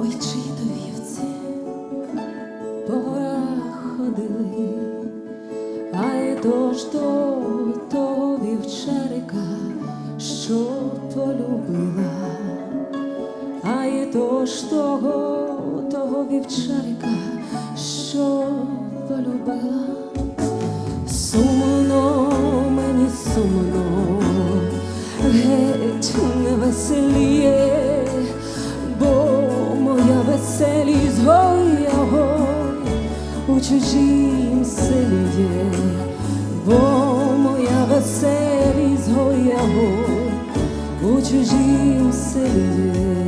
Ой, чиї то вівці по горах ходили, а й то ж до того вівчарика, що полюбила, а й то ж того, того вівчарика, що полюбила. Сумно мені сумно, геть не веселіє, моя веселість гой, у чужім селі є, бо моя веселість гой, гой у чужім селі є.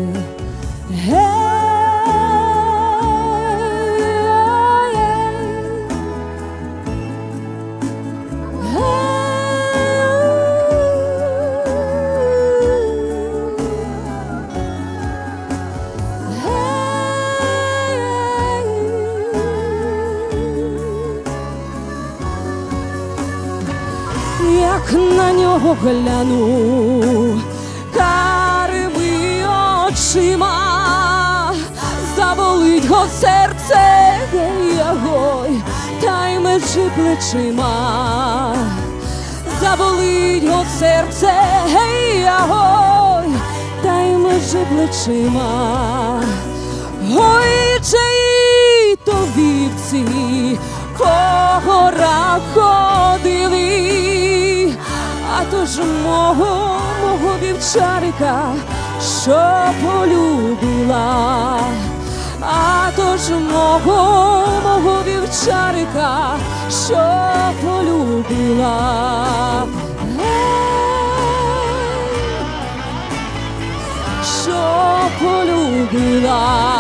Як на нього гляну карими очима, заболить го серце, гей-ягой, та й межи плечима, заболить го серце, гей-ягой, та й межи плечима. Ой, чиї то ж мого, мого вівчарика, що полюбила, а то ж мого, мого вівчарика, що полюбила. Що полюбила.